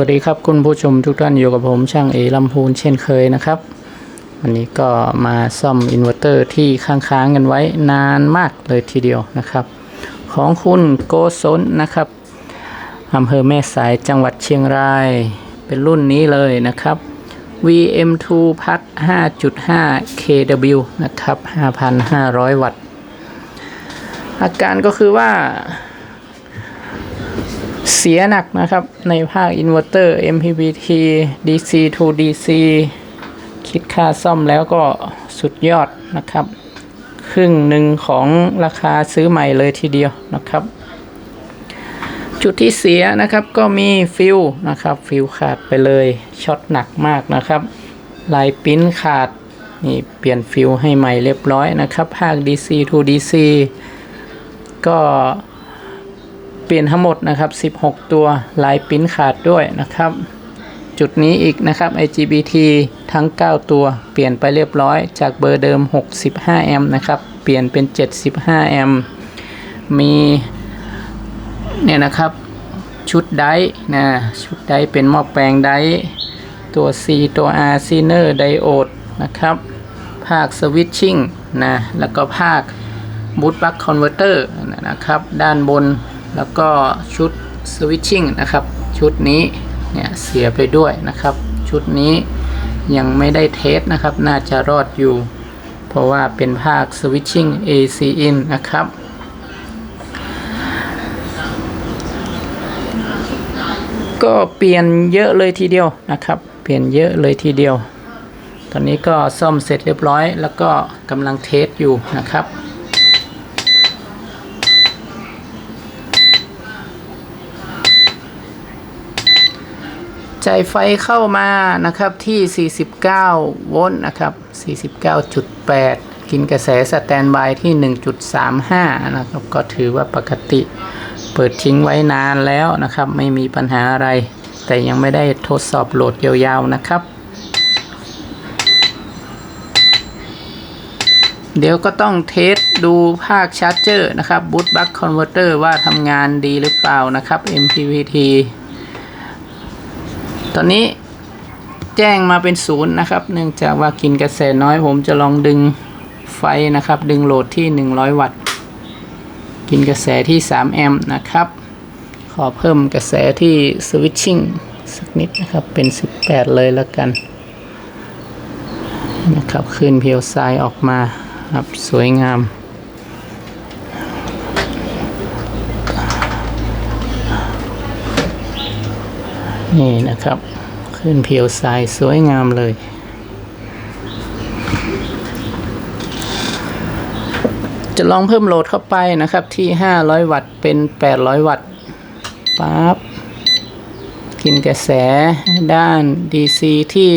วัสดีครับคุณผู้ชมทุกท่านอยู่กับผมช่างเอลำพูนเช่นเคยนะครับ วันนี้ก็มาซ่อมอินเวอร์เตอร์ที่ค้างๆกันไว้นานมากเลยทีเดียวนะครับ ของคุณโกศลนะครับอำเภอแม่สายจังหวัดเชียงราย เป็นรุ่นนี้เลยนะครับ VM2 พัด5.5 kW นะครับ 5,500 วัตต์ อาการก็คือว่า เสียหนักนะครับในภาคอินเวอร์เตอร์ MPPT DC to DC คิดค่าซ่อมแล้วก็สุดยอดนะครับ ครึ่งหนึ่งของราคาซื้อใหม่เลยทีเดียวนะครับ จุดที่เสียนะครับก็มีฟิวนะครับฟิวขาดไปเลยช็อตหนักมากนะครับ ลายปิ้นขาดนี่เปลี่ยนฟิวให้ใหม่เรียบร้อยนะครับ ภาค DC to DC ก็ เปลี่ยนทั้งหมดนะครับ 16 ตัวลายปิ้นขาดด้วยนะครับ จุดนี้อีกนะครับ IGBT ทั้ง 9 ตัว เปลี่ยนไปเรียบร้อย จากเบอร์เดิม 65 แอมป์นะครับ เปลี่ยนเป็น 75 แอมป์มีเนี่ยนะครับชุดไดนะชุดไดเป็นหม้อแปลงไดตัว C ตัว R ซีเนอร์ไดโอดนะครับ ภาคสวิตชิ่งนะแล้วก็ภาคบูตบัคคอนเวอร์เตอร์นะครับ ด้านบน แล้วก็ชุดสวิตชิ่งนะครับ ชุดนี้เนี่ยเสียไปด้วยนะครับ ชุดนี้ยังไม่ได้เทสนะครับ น่าจะรอดอยู่ เพราะว่าเป็นภาคสวิตชิ่ง AC in นะครับ ก็เปลี่ยนเยอะเลยทีเดียวนะครับ เปลี่ยนเยอะเลยทีเดียว ตอนนี้ก็ซ่อมเสร็จเรียบร้อย แล้วก็กำลังเทสอยู่นะครับ จ่ายไฟเข้ามานะครับที่ 49 โวลต์นะครับ 49.8 กินกระแสสแตนบายที่ 1.35 นะครับ ก็ถือว่าปกติ เปิดทิ้งไว้นานแล้วนะครับ ไม่มีปัญหาอะไร แต่ยังไม่ได้ทดสอบโหลดยาวๆนะครับ เดี๋ยวก็ต้องเทสดูภาคชาร์จเจอร์นะครับบูตบัคคอนเวอร์เตอร์ว่าทำงานดีหรือเปล่านะครับ MPPT ตอนนี้แจ้งมาเป็นศูนย์นะครับ เนื่องจากว่ากินกระแสน้อยผมจะลองดึงไฟนะครับ ดึงโหลดที่ 100 วัตต์ กินกระแสที่ 3 แอมป์นะครับ ขอเพิ่มกระแสที่สวิตชิ่งสักนิดนะครับ เป็น 18 เลยแล้วกัน นะครับ ขึ้นเพียวทรายออกมาครับสวยงาม นี่นะครับ ขึ้นเพียวทรายสวยงามเลย จะลองเพิ่มโหลดเข้าไปนะครับที่ 500 วัตต์เป็น 800 วัตต์ปั๊บกินกระแสด้าน DC ที่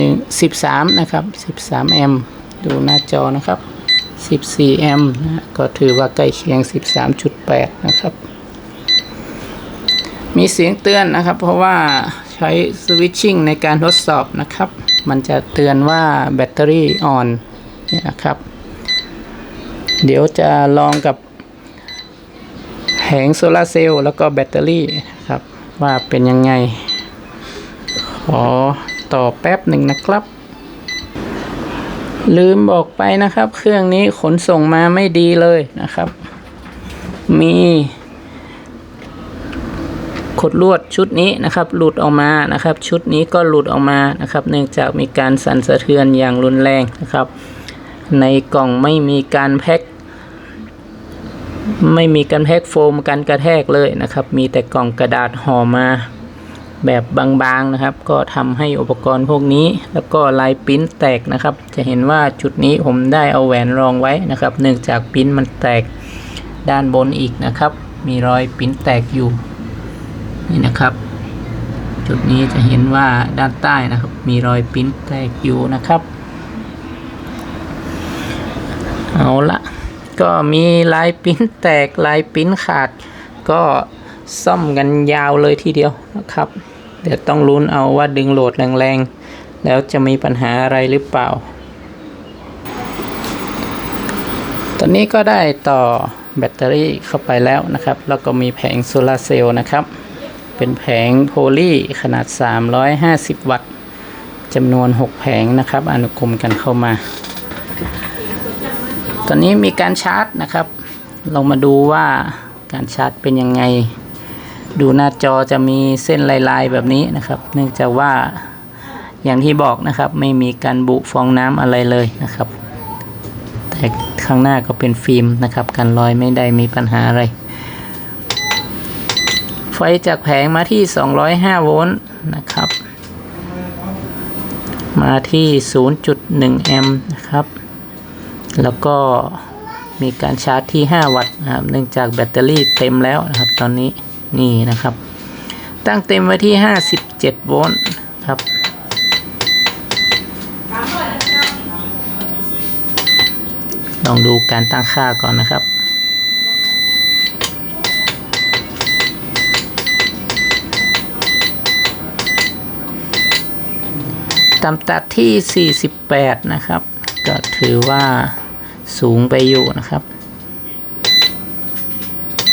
1 1 13 นะครับ 13 แอมป์ดูหน้าจอนะครับ 14 แอมป์ก็ถือว่าใกล้เคียง 13.8 นะครับ มีเสียงเตือนนะครับ เพราะว่าใช้สวิตชิ่งในการทดสอบนะครับ มันจะเตือนว่าแบตเตอรี่อ่อนนี่นะครับ เดี๋ยวจะลองกับแผงโซลาร์เซลล์แล้วก็แบตเตอรี่ครับ ว่าเป็นยังไง ขอต่อแป๊บหนึ่งนะครับ ลืมบอกไปนะครับ เครื่องนี้ขนส่งมาไม่ดีเลยนะครับ มี ขดลวดชุดนี้นะครับหลุดออกมานะครับ ชุดนี้ก็หลุดออกมานะครับ เนื่องจากมีการสั่นสะเทือนอย่างรุนแรงนะครับ ในกล่องไม่มีการแพ็คไม่มีการแพ็คโฟมกันกระแทกเลยนะครับ มีแต่กล่องกระดาษห่อมาแบบบางๆนะครับ ก็ทำให้อุปกรณ์พวกนี้ แล้วก็ลายปิ้นแตกนะครับ จะเห็นว่าจุดนี้ผมได้เอาแหวนรองไว้นะครับ เนื่องจากปิ้นมันแตกด้านบนอีกนะครับ มีรอยปิ้นแตกอยู่ นี่นะครับ จุดนี้จะเห็นว่าด้านใต้นะครับ มีรอยปิ้นแตกอยู่นะครับ เอาละก็มีลายปิ้นแตกลายปิ้นขาด ก็ซ่อมกันยาวเลยทีเดียวนะครับ เดี๋ยวต้องลุ้นเอาว่าดึงโหลดแรงๆ แล้วจะมีปัญหาอะไรหรือเปล่า ตอนนี้ก็ได้ต่อแบตเตอรี่เข้าไปแล้วนะครับ แล้วก็มีแผงโซลาเซลล์นะครับ เป็นแผงโพลีขนาด 350 วัตต์จำนวน 6 แผงนะครับ อนุกรมกันเข้ามา ตอนนี้มีการชาร์จนะครับเรามาดูว่าการชาร์จเป็นยังไง ดูหน้าจอจะมีเส้นลายๆแบบนี้นะครับ เนื่องจากว่าอย่างที่บอกนะครับ ไม่มีการบุฟองน้ำอะไรเลยนะครับแต่ข้างหน้าก็เป็นฟิล์มนะครับการลอยไม่ได้มีปัญหาอะไร ไฟจากแผงมาที่ 205 โวลต์นะครับ มาที่ 0.1 แอมป์นะครับ แล้วก็มีการชาร์จที่ 5 วัตต์นะครับ เนื่องจากแบตเตอรี่เต็มแล้วนะครับ ตอนนี้นี่นะครับ ตั้งเต็มไว้ที่ 57 โวลต์ครับลองดูการตั้งค่าก่อนนะครับ ต่ำตัดที่ 48 นะครับ ก็ถือว่าสูงไปอยู่นะครับ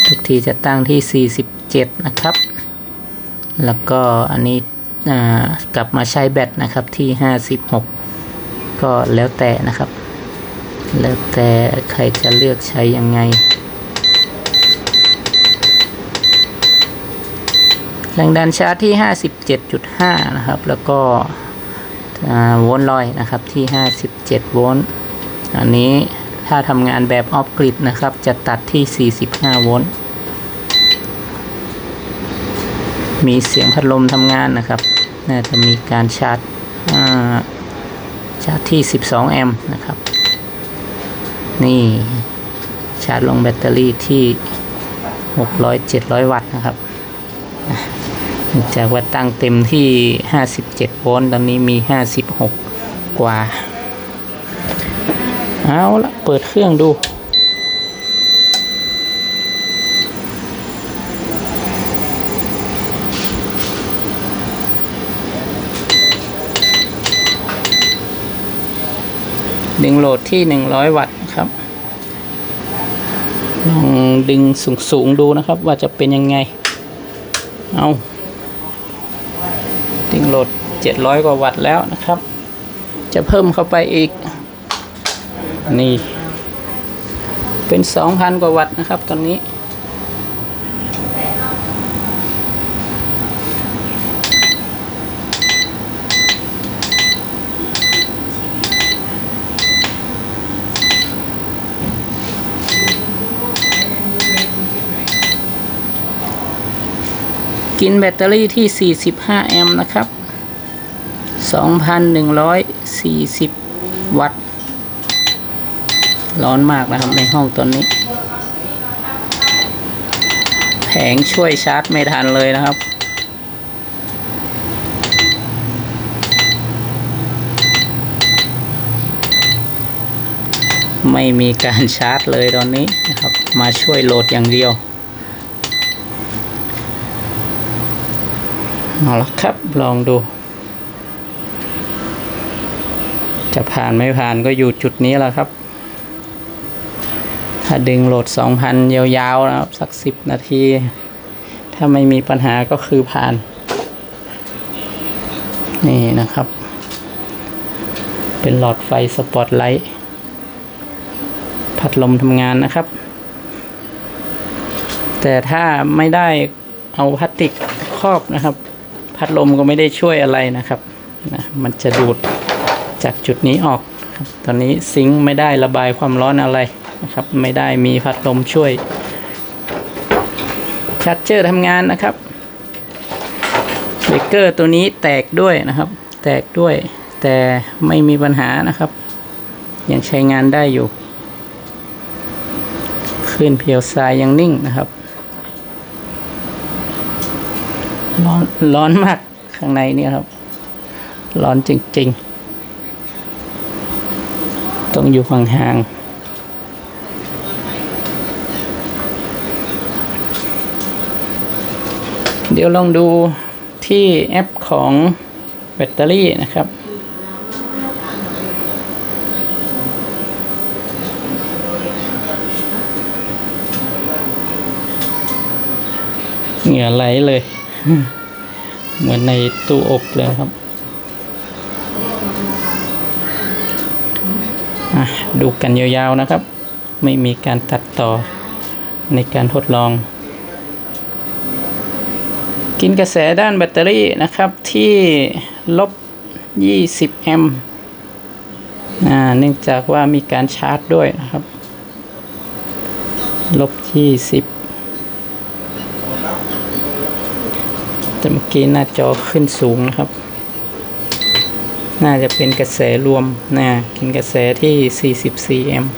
ทุกทีจะตั้งที่ 47 นะครับ แล้วก็อันนี้กลับมาใช้แบตนะครับที่ 56 ก็แล้วแต่นะครับ แล้วแต่ใครจะเลือกใช้ยังไงแรงดันชาร์จที่ 57.5 นะครับ แล้วก็ โวลต์ลอยนะครับที่ 57 โวลต์อันนี้ถ้าทำงานแบบออฟกริดนะครับ จะตัดที่ 45 โวลต์มีเสียงพัดลมทำงานนะครับ น่าจะมีการชาร์จชาร์จที่ 12 แอมป์นะครับ นี่ชาร์จลงแบตเตอรี่ที่ 600-700 วัตต์นะครับ จากว่าตั้งเต็มที่ 57 โวลต์ตอนนี้มี 56 กว่า เอาละเปิดเครื่องดู ดึงโหลดที่ 100 วัตต์นะครับ ลองดึงสูง ๆ ดูนะครับว่าจะเป็นยังไง เอา 700 กว่าวัตต์แล้วนะครับ จะเพิ่มเข้าไปอีก นี่ เป็น 2,000 กว่าวัตต์นะครับตอนนี้ กินแบตเตอรี่ที่ 45 แอมป์นะครับ 2,140 วัตต์ ร้อนมากนะครับในห้องตอนนี้ แผงช่วยชาร์จไม่ทันเลยนะครับ ไม่มีการชาร์จเลยตอนนี้นะครับ มาช่วยโหลดอย่างเดียวเอาละครับ ลองดู จะผ่านไม่ผ่านก็อยู่จุดนี้แล้วครับ ถ้าดึงโหลด 2,000 ยาวๆนะครับ สัก 10 นาที ถ้าไม่มีปัญหาก็คือผ่าน นี่นะครับ เป็นหลอดไฟสปอตไลท์พัดลมทำงานนะครับ แต่ถ้าไม่ได้เอาพลาสติกครอบนะครับ พัดลมก็ไม่ได้ช่วยอะไรนะครับนะมันจะดูด จากจุดนี้ออก ตอนนี้ซิงค์ไม่ได้ระบายความร้อนอะไรนะครับ ไม่ได้มีพัดลมช่วยชาร์จเจอร์ทำงานนะครับเบรกเกอร์ตัวนี้แตกด้วยนะครับ แตกด้วยแต่ไม่มีปัญหานะครับ ยังใช้งานได้อยู่คลื่นเพียวทรายยังนิ่งนะครับ ร้อนร้อนมากข้างในนี่ครับ ร้อนจริง ๆ ต้องอยู่ห่างๆเดี๋ยวลองดูที่แอปของแบตเตอรี่นะครับ เหงื่อไหลเลย เหมือนในตู้อบเลยครับอะ ดูกันยาวๆนะครับ ไม่มีการตัดต่อในการทดลอง กินกระแสด้านแบตเตอรี่นะครับที่ลบ 20 แอมป์เนื่องจากว่ามีการชาร์จด้วยนะครับ ลบ 20 แต่เมื่อกี้หน้าจอขึ้นสูงนะครับ น่าจะเป็นกระแสรวมนะกินกระแสที่ 44 แอมป์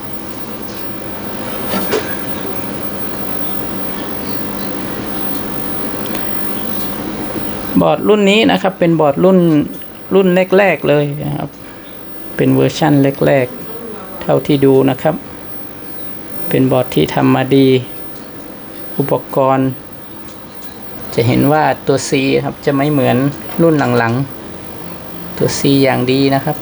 บอร์ดรุ่นนี้นะครับ เป็นบอร์ดรุ่นรุ่นแรก ๆ เลยนะครับ เป็นเวอร์ชั่นแรก ๆ เท่าที่ดูนะครับ เป็นบอร์ดที่ทำมาดี อุปกรณ์ จะเห็นว่าตัว C ครับจะไม่เหมือนรุ่นหลัง ๆ ตัว C อย่างดีนะครับ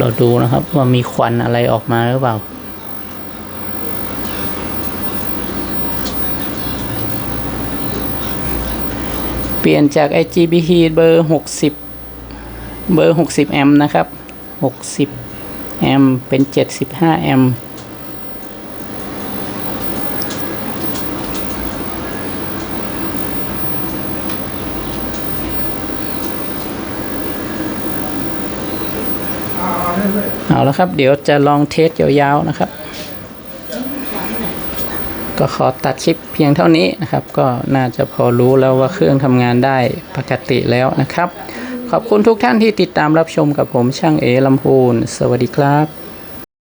เราดูนะครับว่ามีควันอะไรออกมาหรือเปล่าเปลี่ยนจาก IGBT เบอร์ 60 เบอร์ 60 แอมป์นะครับ 60 แอมป์เป็น 75 แอมป์เอาแล้วครับ เดี๋ยวจะลองเทสยาวๆนะครับ ก็ขอตัดคลิปเพียงเท่านี้นะครับ ก็น่าจะพอรู้แล้วว่าเครื่องทำงานได้ปกติแล้วนะครับ ขอบคุณทุกท่านที่ติดตามรับชมกับผมช่างเอลำพูน สวัสดีครับ